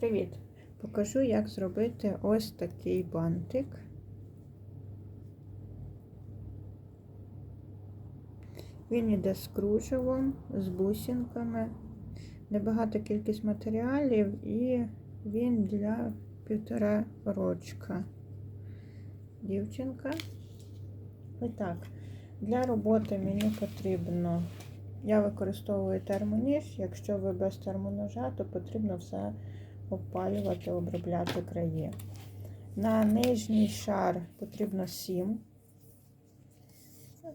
Привіт! Покажу, як зробити ось такий бантик. Він іде з кружевом, з бусинками, небагато кількість матеріалів і він для півтора рочка. Дівчинка. І для роботи мені потрібно, я використовую термоніж, якщо ви без термоножа, то потрібно все обпалювати, обробляти краї. На нижній шар потрібно 7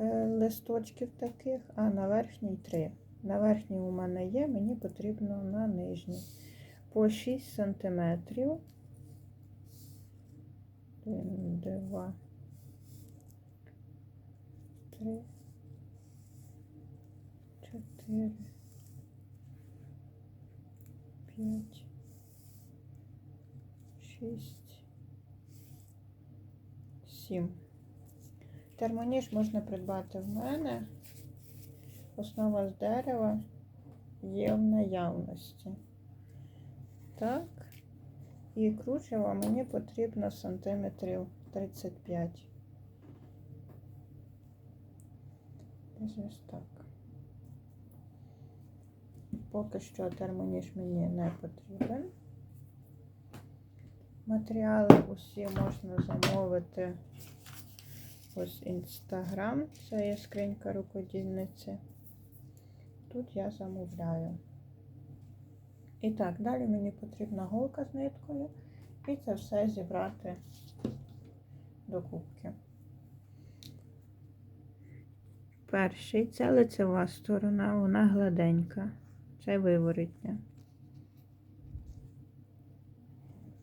е, листочків таких, а на верхній 3. На верхній у мене є, мені потрібно на нижній. По 6 сантиметрів. 1, 2, 3, 4, 5, 6, 7. Термоніж можна придбати в мене. Основа з дерева є в наявності. Так. І кручево мені потрібно сантиметрів 35. Десь ось так. Поки що термоніж мені не потрібен. Матеріали усі можна замовити ось інстаграм, це є скринька рукодільниці. Тут я замовляю. І так, далі мені потрібна голка з ниткою і це все зібрати до кубки. Перший це лицева сторона, вона гладенька, це виворотня.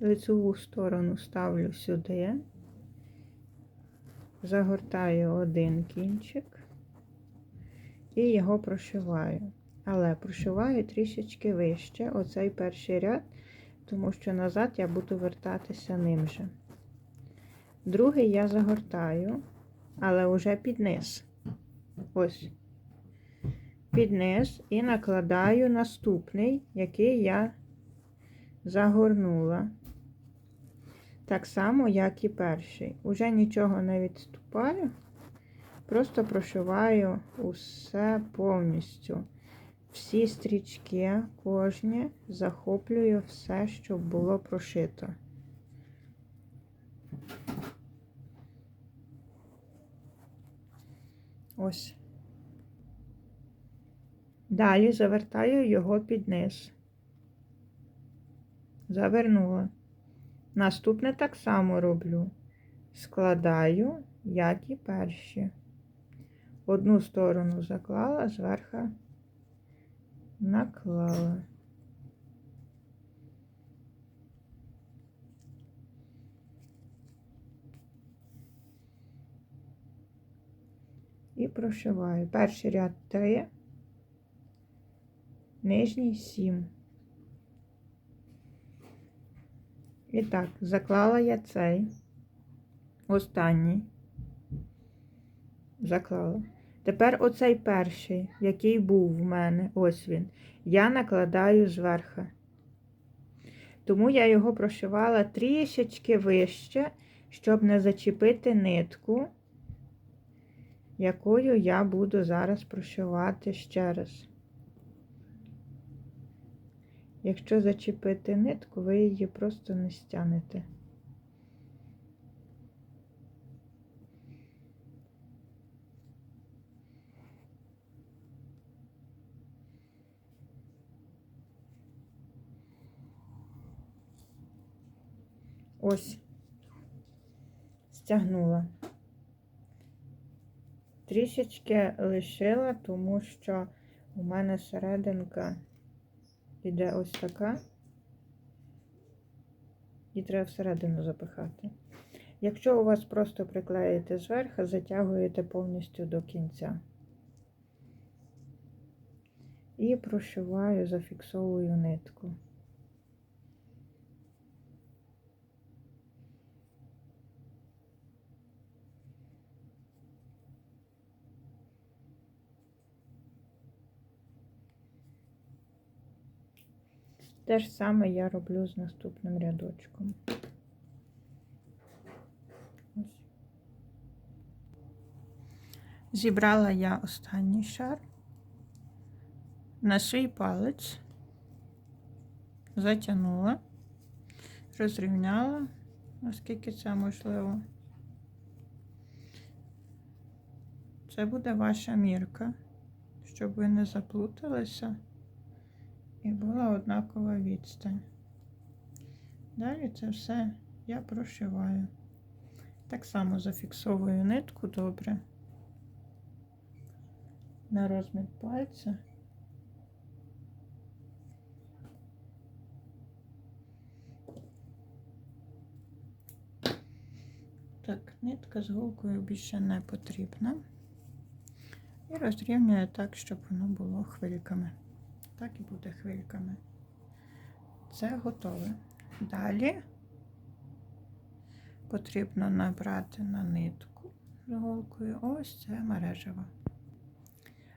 Лицеву сторону ставлю сюди, загортаю один кінчик і його прошиваю. Але прошиваю трішечки вище оцей перший ряд, тому що назад я буду вертатися ним же. Другий я загортаю, але вже під низ. Ось, під низ і накладаю наступний, який я загорнула. Так само, як і перший. Уже нічого не відступаю, просто прошиваю усе повністю. Всі стрічки кожні захоплюю все, що було прошито. Ось. Далі завертаю його під низ. Завернула. Наступне так само роблю. Складаю, як і перші. Одну сторону заклала, зверху наклала. І прошиваю. Перший ряд 3, нижній 7. І так, заклала я цей останній. Заклала. Тепер оцей перший, який був в мене, ось він, я накладаю зверху. Тому я його прошивала трішечки вище, щоб не зачепити нитку, якою я буду зараз прошивати ще раз. Якщо зачепити нитку, ви її просто не стягнете. Ось, стягнула. Трішечки лишила, тому що у мене серединка іде ось така, і треба всередину запихати. Якщо у вас просто приклеїте зверху, затягуєте повністю до кінця. І прошиваю, зафіксовую нитку. Те ж саме я роблю з наступним рядочком. Ось. Зібрала я останній шар на свій палець, затягнула, розрівняла, наскільки це можливо. Це буде ваша мірка, щоб ви не заплуталися і була однакова відстань. Далі це все я прошиваю. Так само зафіксовую нитку добре на розмір пальця. Так, нитка з голкою більше не потрібна. І розрівнюю так, щоб воно було хвильками. Так і буде хвильками. Це готове. Далі потрібно набрати на нитку з голкою. Ось це мережево.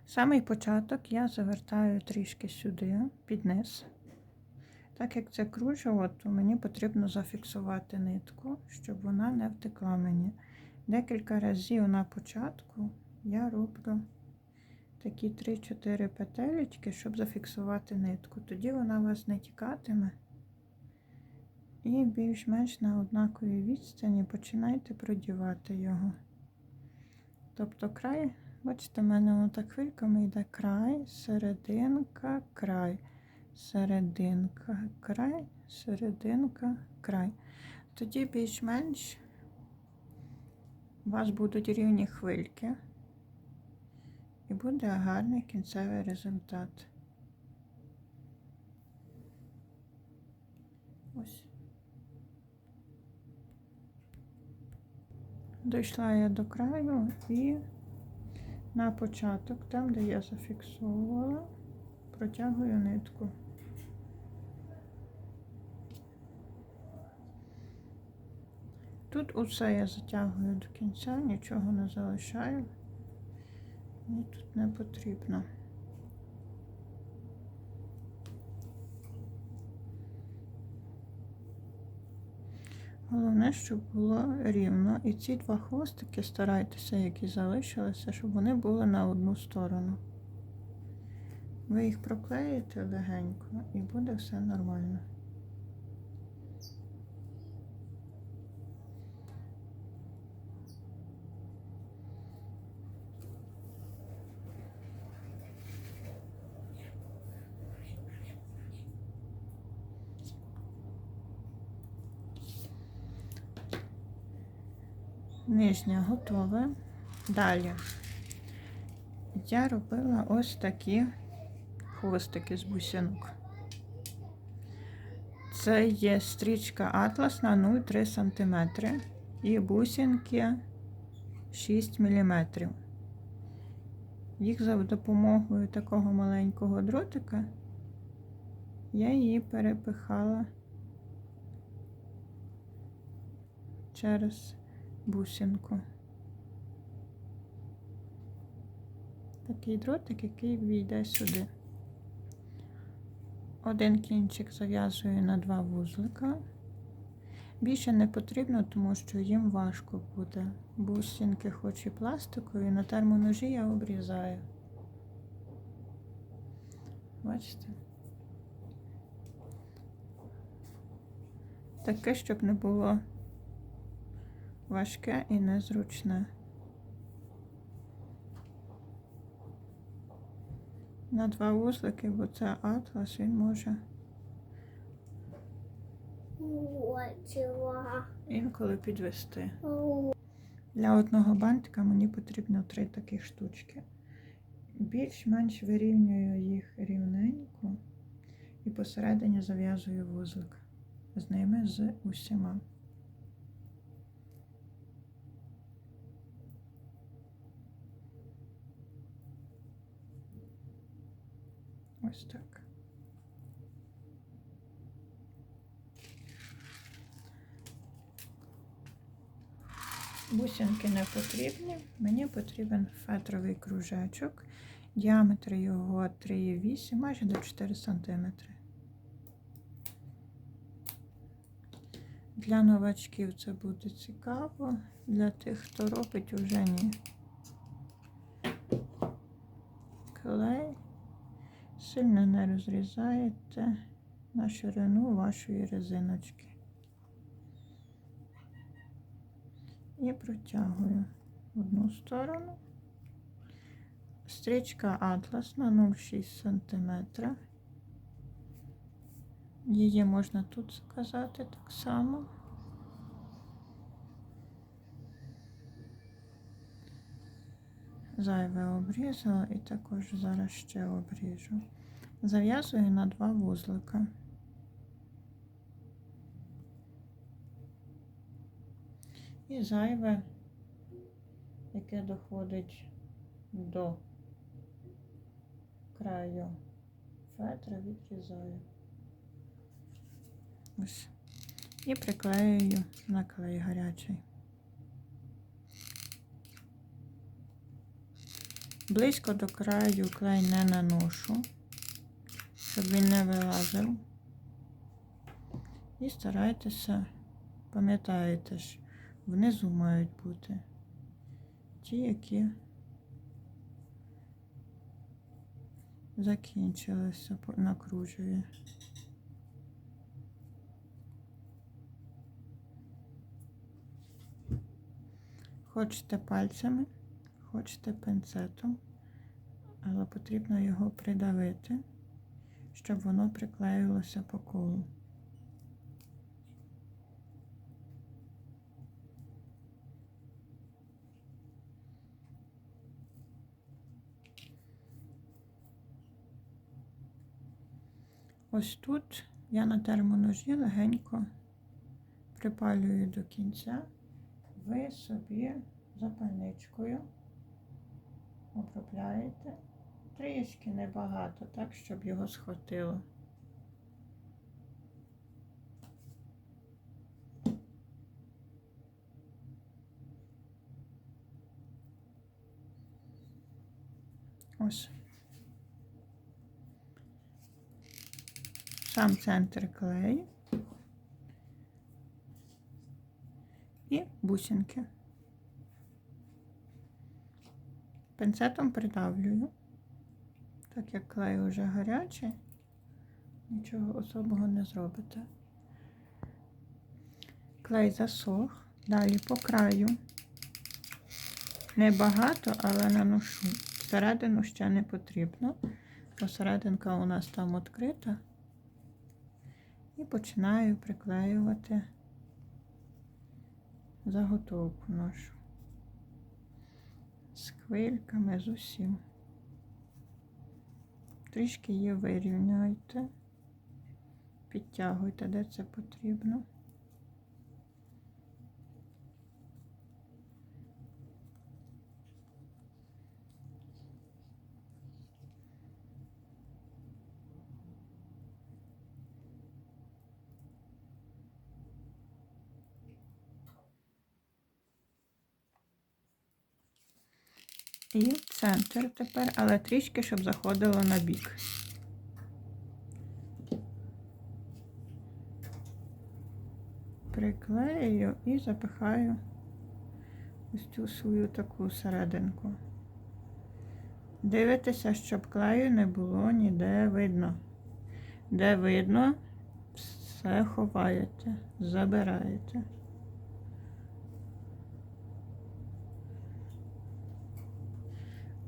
Самий початок я завертаю трішки сюди, під низ. Так як це кружево, то мені потрібно зафіксувати нитку, щоб вона не втекла мені. Декілька разів на початку я роблю такі 3-4 петелечки, щоб зафіксувати нитку. Тоді вона у вас не тікатиме. І більш-менш на однаковій відстані починайте продівати його. Тобто край, бачите, в мене воно так хвильками йде край, серединка, край, серединка, край, серединка, край. Тоді більш-менш у вас будуть рівні хвильки. І буде гарний кінцевий результат. Ось. Дійшла я до краю і на початок, там, де я зафіксовувала, протягую нитку. Тут усе я затягую до кінця, нічого не залишаю. Мені тут не потрібно. Головне, щоб було рівно. І ці два хвостики старайтеся, які залишилися, щоб вони були на одну сторону. Ви їх проклеїте легенько і буде все нормально. Нижня готова. Далі я робила ось такі хвостики з бусинок. Це є стрічка атласна 0,3 см і бусинки 6 мм. Їх за допомогою такого маленького дротика я її перепихала через бусинку. Такий дротик, який війде сюди. Один кінчик зав'язую на два вузлика. Більше не потрібно, тому що їм важко буде. Бусинки хоч і пластикові, на термоножі я обрізаю. Бачите? Таке, щоб не було важке і незручне. На два вузлики, бо це атлас, він може інколи підвести. Для одного бантика мені потрібно три такі штучки. Більш-менш вирівнюю їх рівненько і посередині зав'язую вузлик з ними з усіма. Ось так. Бусинки не потрібні. Мені потрібен фетровий кружечок. Діаметр його 3,8, майже до 4 см. Для новачків це буде цікаво, для тих, хто робить, уже ні. Клей. Сильно не розрізаєте на ширину вашої резиночки. І протягую в одну сторону. Стрічка атласна 0,6 см. Її можна тут заказати так само. Зайве обрізала і також зараз ще обріжу. Зав'язую на два вузлика. І зайве, яке доходить до краю фетра, відрізаю. Ось. І приклеюю на клей гарячий. Близько до краю клей не наношу, щоб він не вилазив. І старайтеся, пам'ятаєте ж, внизу мають бути ті, які закінчилися по- на кружеві. Хочете пальцями, хочете пинцетом, але потрібно його придавити, щоб воно приклеїлося по колу. Ось тут я на термоножі легенько припалюю до кінця. Ви собі запальничкою обробляєте трішки небагато, так, щоб його схватило. Ось. Сам центр клею. і бусинки. Пинцетом придавлюю, так як клей вже гарячий, нічого особого не зробите. Клей засох, далі по краю. Небагато, але наношу. Всередину ще не потрібно. Посерединка у нас там відкрита. І починаю приклеювати заготовку нашу. З хвильками з усім. Трішки її вирівняйте, підтягуйте, де це потрібно. І центр тепер, але трішки, щоб заходило на бік. Приклею і запихаю ось цю свою таку серединку. Дивитеся, щоб клею не було ніде видно. Де видно, все ховаєте, забираєте.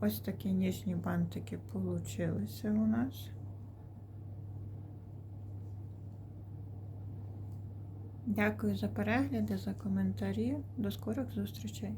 Ось такі ніжні бантики получилися у нас. Дякую за перегляди, за коментарі. До скорих зустрічей!